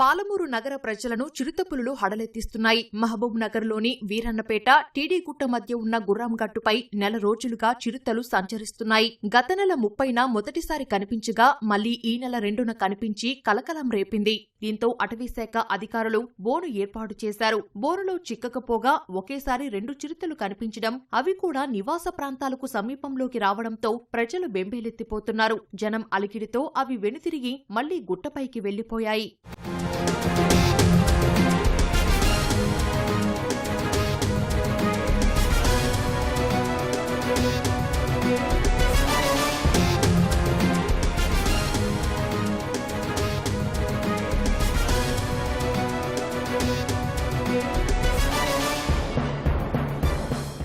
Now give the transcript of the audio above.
పాలమూరు నగర ప్రజలను చిరుతపులులు హడలెత్తిస్తున్నాయి. మహబూబ్ నగర్లోని వీరన్నపేట టీడీ గుట్ట మధ్య ఉన్న గుర్రాంఘట్టుపై నెల రోజులుగా చిరుతలు సంచరిస్తున్నాయి. గత నెల ముప్పైన మొదటిసారి కనిపించగా మళ్ళీ ఈ నెల రెండున కనిపించి కలకలం రేపింది. దీంతో అటవీశాఖ అధికారులు బోను ఏర్పాటు చేశారు. బోనులో చిక్కకపోగా ఒకేసారి రెండు చిరుతలు కనిపించడం అవి కూడా నివాస ప్రాంతాలకు సమీపంలోకి రావడంతో ప్రజలు బెంబేలెత్తిపోతున్నారు. జనం అలికిడితో అవి వెనుతిరిగి మళ్ళీ గుట్టపైకి వెళ్ళిపోయాయి